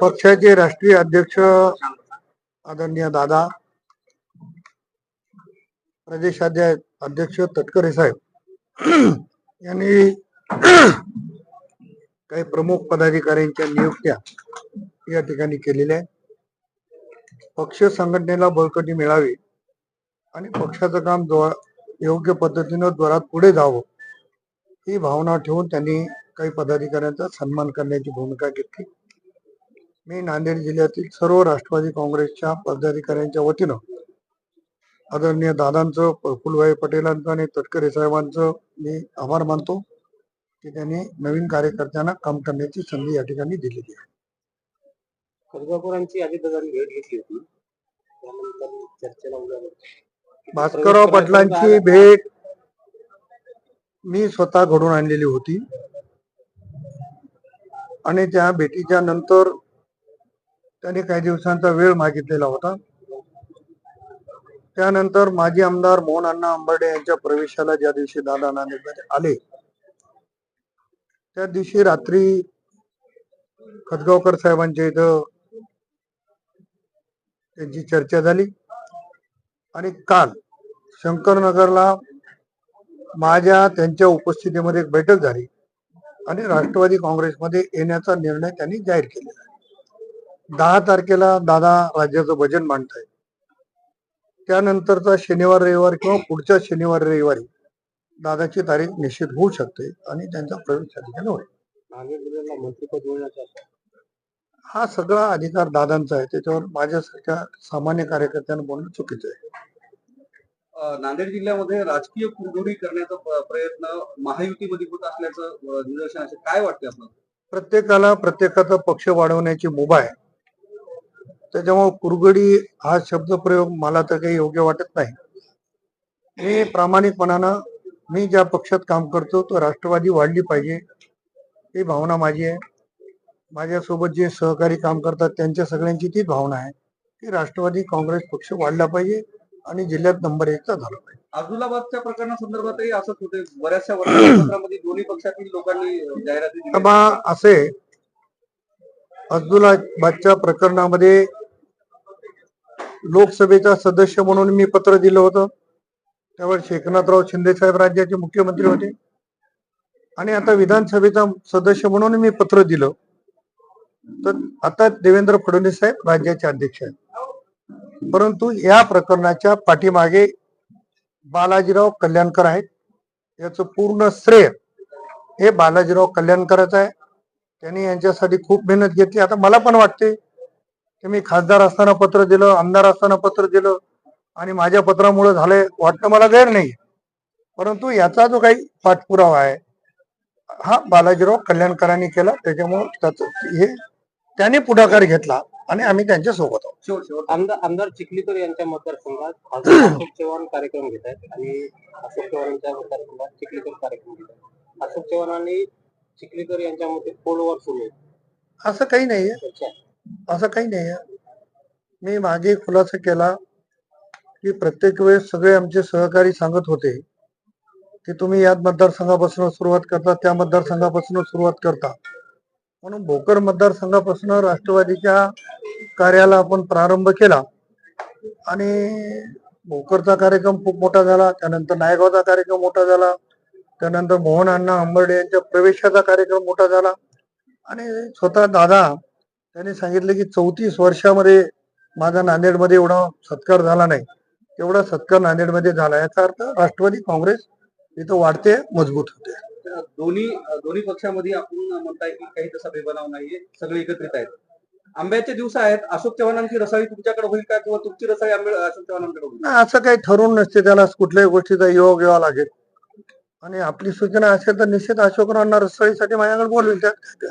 पक्षाचे राष्ट्रीय अध्यक्ष आदरणीय दादा प्रदेशाध्यक्ष अध्यक्ष तटकरे साहेब. यांनी काही प्रमुख पदाधिकाऱ्यांच्या नियुक्त्या या ठिकाणी केलेल्या आहेत. पक्ष संघटनेला बळकटी मिळावी आणि पक्षाचं काम योग्य पद्धतीनं जोरात पुढे जावं ही भावना ठेवून त्यांनी काही पदाधिकाऱ्यांचा सन्मान करण्याची भूमिका घेतली. मी नांदेड जिल्ह्यातील सर्व राष्ट्रवादी काँग्रेसच्या पदाधिकाऱ्यांच्या वतीनं आदरणीय दादांचं प्रफुल्लभाई पटेलांचं आणि तटकरे साहेबांचं मी आभार मानतो की त्यांनी नवीन कार्यकर्त्यांना काम करण्याची संधी या ठिकाणी दिलेली आहे. खडगापुरांची अजितदादांनी भेट घेतली होती. त्यानंतर चर्चेला उद्या भास्करराव पाटलांची भेट मी स्वतः घडून आणलेली होती. आणि त्या भेटीच्या नंतर त्यांनी काही दिवसांचा वेळ मागितलेला होता. त्यानंतर माजी आमदार मोहन अण्णा आंबर्डे यांच्या प्रवेशाला ज्या दिवशी दादा नांदेडमध्ये आले त्या दिवशी रात्री खतगावकर साहेबांच्या इथं त्यांची चर्चा झाली आणि काल शंकरनगरला माझ्या त्यांच्या उपस्थितीमध्ये एक बैठक झाली. आणि राष्ट्रवादी काँग्रेसमध्ये येण्याचा निर्णय त्यांनी जाहीर केलेला आहे. दहा तारखेला दादा राज्याचं भजन मांडताय त्यानंतरचा शनिवार रविवार किंवा पुढच्या शनिवार रविवारी दादाची तारीख निश्चित होऊ शकते आणि त्यांचा प्रवेश त्या ठिकाणी होईल. हा सगळा अधिकार दादांचा आहे. त्याच्यावर माझ्यासारख्या सामान्य कार्यकर्त्यांना बोलणं चुकीचं आहे. नांदेड जिल्ह्यामध्ये राजकीय कुरघोडी करण्याचा प्रयत्न महायुतीमध्ये होत असल्याचं अ, काय वाटते आपलं प्रत्येकाला प्रत्येकाचा पक्ष वाढवण्याची मुभा आहे. त्याच्यामुळे कुरगडी हा शब्द प्रयोग मला तर काही योग्य वाटत नाही. मी प्रामाणिकपणानं मी ज्या पक्षात काम करतो तो राष्ट्रवादी वाढली पाहिजे ही भावना माझी आहे. माझ्यासोबत जे सहकारी काम करतात त्यांच्या सगळ्यांची तीच भावना आहे की राष्ट्रवादी काँग्रेस पक्ष वाढला पाहिजे आणि जिल्ह्यात नंबर एकचा झाला पाहिजे. अब्दुलाबादच्या प्रकरणासंदर्भातही असंच होते बऱ्याचशा वर्तमानपत्रामध्ये दोन्ही पक्षातील लोकांनी जाहिराती दिल्या. असे अब्दुलाबादच्या प्रकरणामध्ये लोकसभेचा सदस्य म्हणून मी पत्र दिलं होतं. त्यावेळेस एकनाथराव शिंदे साहेब राज्याचे मुख्यमंत्री होते. आणि आता विधानसभेचा सदस्य म्हणून मी पत्र दिलं. तर आता देवेंद्र फडणवीस साहेब राज्याचे अध्यक्ष आहेत. परंतु या प्रकरणाच्या पाठीमागे बालाजीराव कल्याणकर आहेत. याचं पूर्ण श्रेय हे बालाजीराव कल्याणकरचं आहे. त्यांनी यांच्यासाठी खूप मेहनत घेतली. आता मला पण वाटते की मी खासदार असताना पत्र दिलं आमदार असताना पत्र दिलं आणि माझ्या पत्रामुळे झालंय वाटणं मला गैर नाही परंतु याचा जो काही पाठपुरावा आहे हा बालाजीराव कल्याणकरांनी केला. त्याच्यामुळं त्याचं हे त्याने पुढाकार घेतला. आणि आम्ही त्यांच्यासोबत आहोत आमदार आमदार चिखलीकर यांच्या मतदारसंघात अशोक चव्हाण कार्यक्रम घेत आहेत आणि अशोक चव्हाण यांच्या मतदारसंघात चिखलीकर कार्यक्रम घेत आहेत. अशोक चव्हाणांनी चिखलीकर यांच्या मते पोलवर सुरू आहे असं काही आहे. असं काही नाही आहे मी मागे खुलासा केला की प्रत्येक वेळेस सगळे आमचे सहकारी सांगत होते की तुम्ही या मतदारसंघापासून सुरुवात करता त्या मतदारसंघापासून सुरुवात करता. म्हणून भोकर मतदारसंघापासून राष्ट्रवादीच्या कार्याला आपण प्रारंभ केला. आणि भोकरचा कार्यक्रम खूप मोठा झाला. त्यानंतर नायगावचा कार्यक्रम मोठा झाला. त्यानंतर मोहन अण्णा अंबर्डे यांच्या प्रवेशाचा कार्यक्रम मोठा झाला. आणि स्वतः दादा त्यांनी सांगितलं की चौतीस वर्षामध्ये माझा नांदेडमध्ये एवढा सत्कार झाला नाही. तेवढा सत्कार नांदेडमध्ये झाला. याचा अर्थ राष्ट्रवादी काँग्रेस इथं वाढते मजबूत होते. दोन्ही दोन्ही पक्षामध्ये आपण म्हणताय की काही तसा भेदभाव नाहीये. सगळे एकत्रित आहेत. आंब्याचे दिवस आहेत. अशोक चव्हाणांची रसाळी तुमच्याकडे होईल का? किंवा तुमची रसाळी आंबे अशोक चव्हाणांकडे होईल? नाही, असं काही ठरवून नसते. त्याला कुठल्याही गोष्टीचा योग यावा लागेल. आणि आपली सूचना असेल तर निश्चित अशोकरावांना रसाळीसाठी माझ्याकडे बोलवेल त्यात